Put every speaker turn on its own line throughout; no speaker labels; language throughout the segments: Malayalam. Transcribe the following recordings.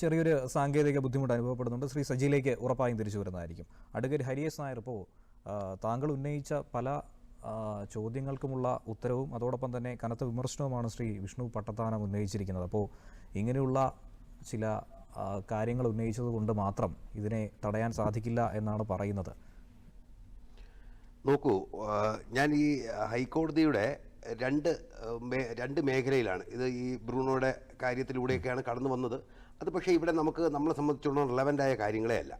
ചെറിയൊരു സാങ്കേതിക ബുദ്ധിമുട്ട് അനുഭവപ്പെടുന്നുണ്ട്. ശ്രീ സജിയിലേക്ക് ഉറപ്പായും തിരിച്ചു വരുന്നതായിരിക്കും. അഡ്വക്കേറ്റ് ഹരിയസ് നായർ ഇപ്പോൾ താങ്കൾ ഉന്നയിച്ച പല ചോദ്യങ്ങൾക്കുമുള്ള ഉത്തരവും അതോടൊപ്പം തന്നെ കനത്ത വിമർശനവുമാണ് ശ്രീ വിഷ്ണു പട്ടത്താനം ഉന്നയിച്ചിരിക്കുന്നത്. അപ്പോൾ ഇങ്ങനെയുള്ള ചില കാര്യങ്ങൾ ഉന്നയിച്ചത് കൊണ്ട് മാത്രം ഇതിനെ തടയാൻ സാധിക്കില്ല എന്നാണ് പറയുന്നത്.
നോക്കൂ ഞാൻ ഈ ഹൈക്കോടതിയുടെ രണ്ട് രണ്ട് മേഖലയിലാണ്. ഇത് ഈ ബ്രൂണോയുടെ കാര്യത്തിലൂടെയൊക്കെയാണ് കടന്നു വന്നത്. അത് പക്ഷേ ഇവിടെ നമുക്ക് നമ്മളെ സംബന്ധിച്ചുള്ള റിലവന്റ് ആയ കാര്യങ്ങളേ അല്ല.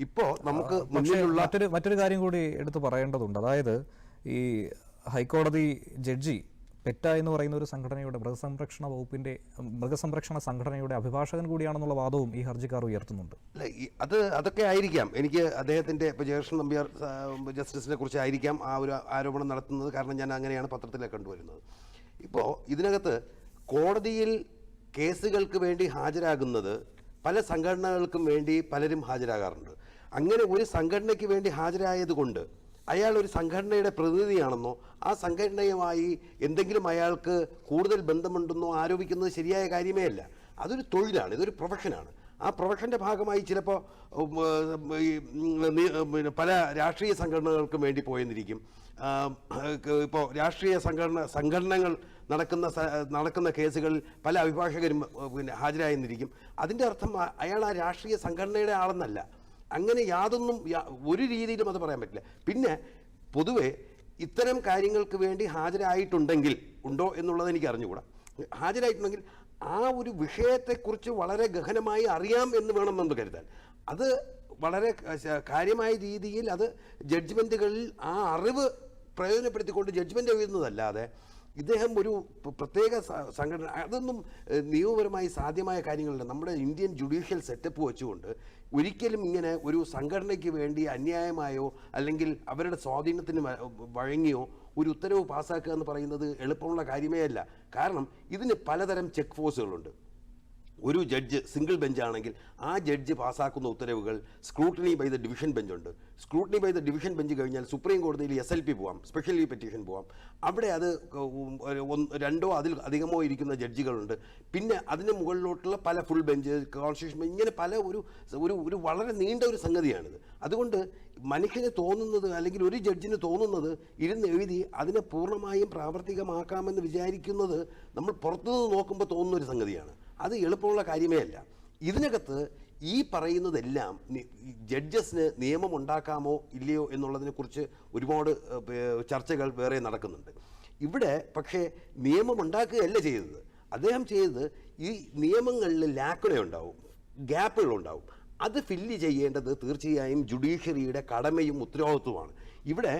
ഇപ്പോൾ നമുക്ക് മുന്നിലുള്ള
മറ്റൊരു മറ്റൊരു കാര്യം കൂടി എടുത്തു പറയേണ്ടതുണ്ട്. അതായത് ഈ ഹൈക്കോടതി ജഡ്ജി പെറ്റ എന്ന് പറയുന്ന ഒരു സംഘടനയുടെ മൃഗസംരക്ഷണ വകുപ്പിന്റെ മൃഗസംരക്ഷണ സംഘടനയുടെ അഭിഭാഷകൻ കൂടിയാണെന്നുള്ള വാദവും ഈ ഹർജിക്കാർ ഉയർത്തുന്നുണ്ട്.
അത് അതൊക്കെ ആയിരിക്കാം. എനിക്ക് അദ്ദേഹത്തിന്റെ ഇപ്പോൾ ജയകൃഷ്ണൻ നമ്പ്യാർ ജസ്റ്റിസിനെ കുറിച്ച് ആയിരിക്കാം ആ ഒരു ആരോപണം നടത്തുന്നത്. കാരണം ഞാൻ അങ്ങനെയാണ് പത്രത്തിലെ കണ്ടുവരുന്നത്. ഇപ്പോൾ ഇതിനകത്ത് കോടതിയിൽ കേസുകൾക്ക് വേണ്ടി ഹാജരാകുന്നത് പല സംഘടനകൾക്കും വേണ്ടി പലരും ഹാജരാകാറുണ്ട്. അങ്ങനെ ഒരു സംഘടനയ്ക്ക് വേണ്ടി ഹാജരായതുകൊണ്ട് അയാൾ ഒരു സംഘടനയുടെ പ്രതിനിധിയാണെന്നോ ആ സംഘടനയുമായി എന്തെങ്കിലും അയാൾക്ക് കൂടുതൽ ബന്ധമുണ്ടെന്നോ ആരോപിക്കുന്നത് ശരിയായ കാര്യമേ അല്ല. അതൊരു തൊഴിലാണ് ഇതൊരു പ്രൊഫഷനാണ്. ആ പ്രൊഫഷന്റെ ഭാഗമായി ചിലപ്പോൾ പല രാഷ്ട്രീയ സംഘടനകൾക്കും വേണ്ടി പോയെന്നിരിക്കും. ഇപ്പോൾ രാഷ്ട്രീയ സംഘടന സംഘടനകൾ നടക്കുന്ന നടക്കുന്ന കേസുകളിൽ പല അഭിഭാഷകരും പിന്നെ ഹാജരായെന്നിരിക്കും. അതിന്റെ അർത്ഥം അയാൾ ആ രാഷ്ട്രീയ സംഘടനയുടെ ആളെന്നല്ല. അങ്ങനെ യാതൊന്നും ഒരു രീതിയിലും അത് പറയാൻ പറ്റില്ല. പിന്നെ പൊതുവെ ഇത്തരം കാര്യങ്ങൾക്ക് വേണ്ടി ഹാജരായിട്ടുണ്ടെങ്കിൽ ഉണ്ടോ എന്നുള്ളത് എനിക്ക് അറിഞ്ഞുകൂടാ. ഹാജരായിട്ടുണ്ടെങ്കിൽ ആ ഒരു വിഷയത്തെക്കുറിച്ച് വളരെ ഗഹനമായി അറിയാം എന്ന് വേണം നമ്മൾ കരുതാൻ. അത് വളരെ കാര്യമായ രീതിയിൽ അത് ജഡ്ജ്മെന്റുകളിൽ ആ അറിവ് പ്രയോജനപ്പെടുത്തിക്കൊണ്ട് ജഡ്ജ്മെന്റ് എഴുതുന്നതല്ലാതെ ഇദ്ദേഹം ഒരു പ്രത്യേക സംഘടന. അതൊന്നും നിയമപരമായി സാധ്യമായ കാര്യങ്ങളല്ല. നമ്മുടെ ഇന്ത്യൻ ജുഡീഷ്യൽ സെറ്റപ്പ് വെച്ചുകൊണ്ട് ഒരിക്കലും ഇങ്ങനെ ഒരു സംഘടനയ്ക്ക് വേണ്ടി അന്യായമായോ അല്ലെങ്കിൽ അവരുടെ സ്വാധീനത്തിന് വഴങ്ങിയോ ഒരു ഉത്തരവ് പാസ്സാക്കുക എന്ന് പറയുന്നത് എളുപ്പമുള്ള കാര്യമേ അല്ല. കാരണം ഇതിന് പലതരം ചെക്ക് ഫോഴ്സുകളുണ്ട് ഒരു ജഡ്ജ് സിംഗിൾ ബെഞ്ചാണെങ്കിൽ ആ ജഡ്ജ് പാസ്സാക്കുന്ന ഉത്തരവുകൾ scrutiny by the division ബെഞ്ചുണ്ട്. Scrutiny by the division bench കഴിഞ്ഞാൽ സുപ്രീം കോടതിയിൽ എസ് എൽ പി പോവാം സ്പെഷ്യൽ പെറ്റീഷൻ പോവാം. അവിടെ അത് രണ്ടോ അതിൽ അധികമോ ഇരിക്കുന്ന ജഡ്ജികളുണ്ട്. പിന്നെ അതിന് മുകളിലോട്ടുള്ള പല ഫുൾ ബെഞ്ച് കോൺസ്റ്റിറ്റ്യൂഷൻ ഇങ്ങനെ പല ഒരു ഒരു ഒരു വളരെ നീണ്ട ഒരു സംഗതിയാണിത്. അതുകൊണ്ട് മനുഷ്യന് തോന്നുന്നത് അല്ലെങ്കിൽ ഒരു ജഡ്ജിന് തോന്നുന്നത് ഇരുന്ന് എഴുതി അതിനെ പൂർണമായും പ്രാവർത്തികമാക്കാമെന്ന് വിചാരിക്കുന്നത് നമ്മൾ പുറത്തുനിന്ന് നോക്കുമ്പോൾ തോന്നുന്ന ഒരു സംഗതിയാണ്. അത് എളുപ്പമുള്ള കാര്യമേ അല്ല. ഇതിനകത്ത് ഈ പറയുന്നതെല്ലാം ജഡ്ജസിന് നിയമം ഉണ്ടാക്കാമോ ഇല്ലയോ എന്നുള്ളതിനെക്കുറിച്ച് ഒരുപാട് ചർച്ചകൾ വേറെ നടക്കുന്നുണ്ട്. ഇവിടെ പക്ഷേ നിയമം ഉണ്ടാക്കുകയല്ല ചെയ്തത്. അദ്ദേഹം ചെയ്തത് ഈ നിയമങ്ങളിൽ ലാക്കുന ഉണ്ടാവും ഗ്യാപ്പുകൾ ഉണ്ടാവും. അത് ഫില്ല് ചെയ്യേണ്ടത് തീർച്ചയായും ജുഡീഷ്യറിയുടെ കടമയും ഉത്തരവാദിത്വമാണ് ഇവിടെ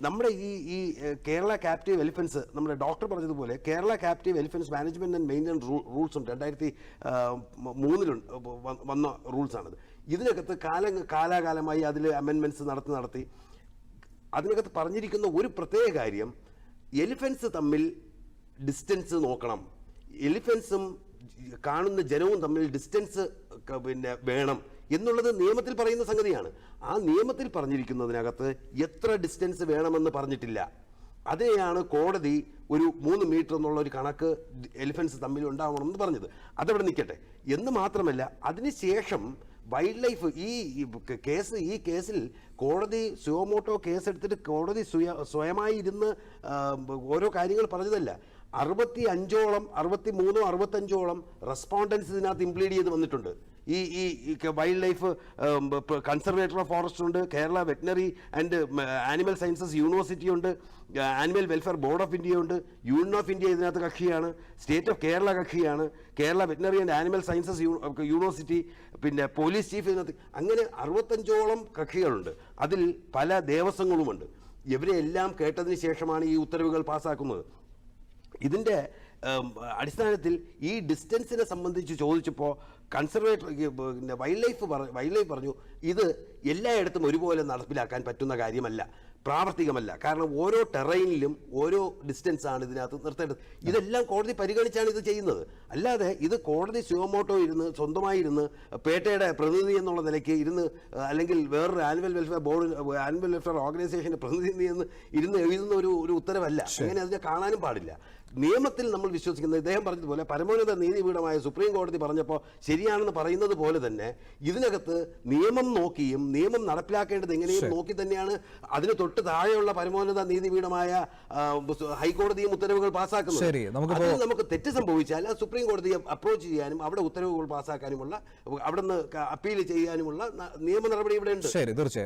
നമ്മുടെ ഈ ഈ കേരള ക്യാപ്റ്റീവ് എലിഫൻസ് നമ്മുടെ ഡോക്ടർ പറഞ്ഞതുപോലെ Kerala captive elephants management and maintenance rules രണ്ടായിരത്തി മൂന്നിലുണ്ട് വന്ന റൂൾസാണിത് ഇതിനകത്ത് കാല കാലാകാലമായി അതിൽ അമെൻമെന്റ്സ് നടത്തി നടത്തി. അതിനകത്ത് പറഞ്ഞിരിക്കുന്ന ഒരു പ്രത്യേക കാര്യം എലിഫൻസ് തമ്മിൽ ഡിസ്റ്റൻസ് നോക്കണം. എലിഫൻസും കാണുന്ന ജനവും തമ്മിൽ ഡിസ്റ്റൻസ് പിന്നെ വേണം എന്നുള്ളത് നിയമത്തിൽ പറയുന്ന സംഗതിയാണ്. ആ നിയമത്തിൽ പറഞ്ഞിരിക്കുന്നതിനകത്ത് എത്ര ഡിസ്റ്റൻസ് വേണമെന്ന് പറഞ്ഞിട്ടില്ല. അതിനെയാണ് കോടതി ഒരു മൂന്ന് മീറ്റർ എന്നുള്ള ഒരു കണക്ക് എലിഫൻസ് തമ്മിൽ ഉണ്ടാവണമെന്ന് പറഞ്ഞത്. അതവിടെ നിൽക്കട്ടെ. എന്ന് മാത്രമല്ല അതിനുശേഷം വൈൽഡ് ലൈഫ് ഈ കേസ് ഈ കേസിൽ കോടതി സുയോമോട്ടോ കേസെടുത്തിട്ട് കോടതി സ്വയ സ്വയമായി ഇരുന്ന് ഓരോ കാര്യങ്ങൾ പറഞ്ഞതല്ല. അറുപത്തി അഞ്ചോളം അറുപത്തി മൂന്നോ അറുപത്തഞ്ചോളം റെസ്പോണ്ടൻസ് ഇതിനകത്ത് ഇംപ്ലീഡ് ചെയ്ത് വന്നിട്ടുണ്ട്. ഈ ഈ wild life conservator of forest ഉണ്ട് Kerala veterinary and animal sciences university ഉണ്ട് animal welfare board of India ഉണ്ട് യൂണിയൻ ഓഫ് ഇന്ത്യ ഇതിനകത്ത് കക്ഷിയാണ് state of Kerala കക്ഷിയാണ് Kerala veterinary and animal sciences university പിന്നെ പോലീസ് ചീഫ് ഇതിനകത്ത് അങ്ങനെ അറുപത്തഞ്ചോളം കക്ഷികളുണ്ട്. അതിൽ പല ദേവസ്വങ്ങളുമുണ്ട്. ഇവരെല്ലാം കേട്ടതിന് ശേഷമാണ് ഈ ഉത്തരവുകൾ പാസ്സാക്കുന്നത്. ഇതിന്റെ അടിസ്ഥാനത്തിൽ ഈ ഡിസ്റ്റൻസിനെ സംബന്ധിച്ച് ചോദിച്ചപ്പോൾ കൺസർവേറ്റർ പിന്നെ വൈൽഡ് ലൈഫ് പറ വൈൽഡ് ലൈഫ് പറഞ്ഞു ഇത് എല്ലായിടത്തും ഒരുപോലെ നടപ്പിലാക്കാൻ പറ്റുന്ന കാര്യമല്ല പ്രാവർത്തികമല്ല. കാരണം ഓരോ ടെറൈനിലും ഓരോ ഡിസ്റ്റൻസാണ് ഇതിനകത്ത് നിർത്തേണ്ടത്. ഇതെല്ലാം കോടതി പരിഗണിച്ചാണ് ഇത് ചെയ്യുന്നത്. അല്ലാതെ ഇത് കോടതി സുഗമോട്ടോ ഇരുന്ന് സ്വന്തമായി ഇരുന്ന് പേട്ടയുടെ പ്രതിനിധി എന്നുള്ള നിലയ്ക്ക് ഇരുന്ന് അല്ലെങ്കിൽ വേറൊരു annual welfare board annual welfare ഓർഗനൈസേഷന്റെ പ്രതിനിധി എന്ന് ഇരുന്ന് എഴുതുന്ന ഒരു ഒരു ഉത്തരവല്ല. അങ്ങനെ അതിനെ കാണാനും പാടില്ല. നിയമത്തിൽ നമ്മൾ വിശ്വസിക്കുന്നത് ഇദ്ദേഹം പറഞ്ഞതുപോലെ പരമോന്നത നീതിപീഠമായ സുപ്രീം കോടതി പറഞ്ഞപ്പോൾ ശരിയാണെന്ന് പറയുന്നത് പോലെ തന്നെ ഇതിനകത്ത് നിയമം നോക്കിയും നിയമം നടപ്പിലാക്കേണ്ടത് എങ്ങനെയും നോക്കി തന്നെയാണ് അതിന് തൊട്ട് താഴെയുള്ള പരമോന്നത നീതിപീഠമായ ഹൈക്കോടതിയും ഉത്തരവുകൾ പാസ്സാക്കുന്നത് അതിൽ നമുക്ക് തെറ്റ് സംഭവിച്ചാൽ അത് സുപ്രീം കോടതിയെ അപ്രോച്ച് ചെയ്യാനും അവിടെ ഉത്തരവുകൾ പാസ്സാക്കാനുമുള്ള അവിടെ നിന്ന് അപ്പീൽ ചെയ്യാനുമുള്ള നിയമ നടപടി ഇവിടെ ഉണ്ട്.
ശരി തീർച്ചയായും.